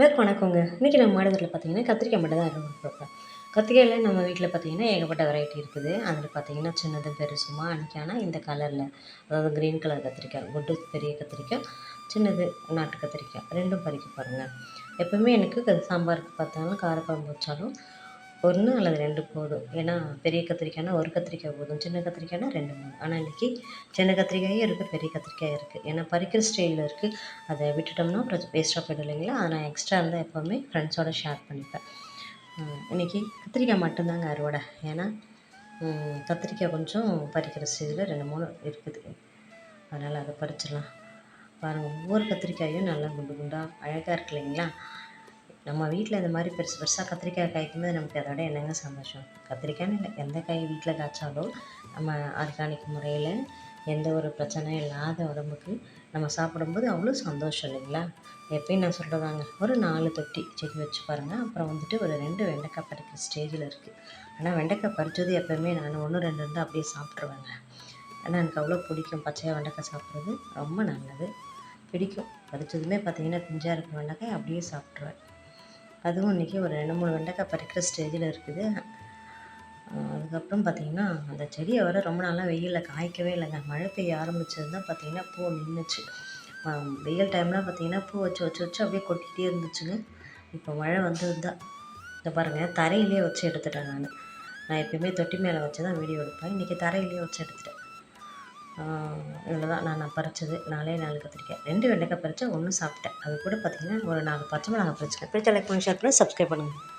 எல்லாருக்கும் வணக்கங்க. இன்றைக்கி நம்ம மாடுகளில் பார்த்தீங்கன்னா கத்திரிக்காய் மட்டும் தான் இருக்கும். பார்ப்பேன் கத்திரிக்காயில் நம்ம வீட்டில் பார்த்தீங்கன்னா ஏகப்பட்ட வெரைட்டி இருக்குது. அதில் பார்த்தீங்கன்னா சின்னது பெருசுமா அன்றைக்கான இந்த கலரில் அதாவது க்ரீன் கலர் கத்திரிக்காய் குட்டு பெரிய கத்திரிக்காய் சின்னது நாட்டு கத்திரிக்காய். ரெண்டும் பறிக்க பாருங்கள் எப்போவுமே எனக்கு சாம்பாருக்கு பார்த்தாலும் காரக்குழம்பு வச்சாலும் ஒன்று அல்லது ரெண்டு போதும். ஏன்னா பெரிய கத்திரிக்காய்னா ஒரு கத்திரிக்காய் போதும் சின்ன கத்திரிக்காய்னா ரெண்டு மூணு ஆனால் இன்றைக்கி சின்ன கத்திரிக்காயும் இருக்குது பெரிய கத்திரிக்காயும் இருக்குது ஏன்னா பறிக்கிற ஸ்டைலில் இருக்குது அதை விட்டுட்டோம்னா அப்புறம் வேஸ்ட்டாக போய்டும் இல்லைங்களா? அதை நான் எக்ஸ்ட்ரா இருந்தால் எப்போவுமே ஃப்ரெண்ட்ஸோட ஷேர் பண்ணிப்பேன். இன்றைக்கி இன்னைக்கு கத்திரிக்காய் மட்டும்தாங்க அறுவடை. ஏன்னா கத்திரிக்காய் கொஞ்சம் பறிக்கிற ஸ்டேஜில் ரெண்டு மூணு இருக்குது. அதனால் அதை பறிச்சிடலாம். பாருங்கள் ஒவ்வொரு கத்திரிக்காயும் நல்லா குண்டு குண்டாக அழகாக இருக்கு இல்லைங்களா? நம்ம வீட்டில் இந்த மாதிரி பெருசு பெருசாக கத்திரிக்காய் காய்க்கும் போது நமக்கு அதோட என்னங்க சந்தோஷம்? கத்திரிக்காய்னு இல்லை எந்த காய் வீட்டில் காய்ச்சாலும் நம்ம ஆர்கானிக் முறையில் எந்த ஒரு பிரச்சனையும் இல்லாத உடம்புக்கு நம்ம சாப்பிடும்போது அவ்வளோ சந்தோஷம் இல்லைங்களா? எப்பயும் நான் சொல்கிறதாங்க ஒரு நாலு தொட்டி செடி வச்சு பாருங்கள் அப்புறம் வந்துட்டு ஒரு ரெண்டு வெண்டைக்காய் பறிக்கிற ஸ்டேஜில் இருக்குது ஆனால் வெண்டைக்காய் பறித்தது எப்போயுமே நான் ஒன்று ரெண்டு இருந்தால் அப்படியே சாப்பிட்ருவேங்க ஆனால் எனக்கு அவ்வளோ பிடிக்கும் பச்சையாக வெண்டைக்காய் சாப்பிட்றது. ரொம்ப நல்லது. பிடிக்கும். பறிச்சதுமே பார்த்திங்கன்னா பிஞ்சாக இருக்கிற வெண்டைக்காய் அப்படியே சாப்பிட்ருவேன் அதுவும் இன்றைக்கி ஒரு ரெண்டு மூணு வெண்டைக்காய் பறிக்கிற ஸ்டேஜில் இருக்குது. அதுக்கப்புறம் பார்த்தீங்கன்னா அந்த செடியை வர ரொம்ப நாளாக வெயிலில் காய்க்கவே இல்லைங்க. மழை பெய்ய ஆரம்பித்தது தான் பார்த்திங்கன்னா பூ நின்றுச்சு வெயில் டைம்லாம் பார்த்தீங்கன்னா பூ வச்சு வச்சு வச்சு அப்படியே கொட்டிகிட்டே இருந்துச்சுங்க. இப்போ மழை வந்தது தான் இந்த பாருங்கள் தரையிலே வச்சு எடுத்துட்டேன் நான். நான் எப்பயுமே தொட்டி மேலே வச்சு தான் வீடியோ எடுப்பேன். இன்றைக்கி தரையிலே வச்சு எடுத்துட்டேன். இவ்வளோ தான் நான் பறித்தது நாலே நாலு கத்திரிக்காய். ரெண்டு வெண்டைக்காய் பறித்தேன் ஒன்று சாப்பிட்டேன். அது கூட பார்த்தீங்கன்னா ஒரு நாலு பச்சை மிளகாய் பறிச்சிட்டேன். பிடிச்ச லைக் பண்ணி ஷேர் பண்ணி சப்ஸ்கிரைப் பண்ணுங்கள்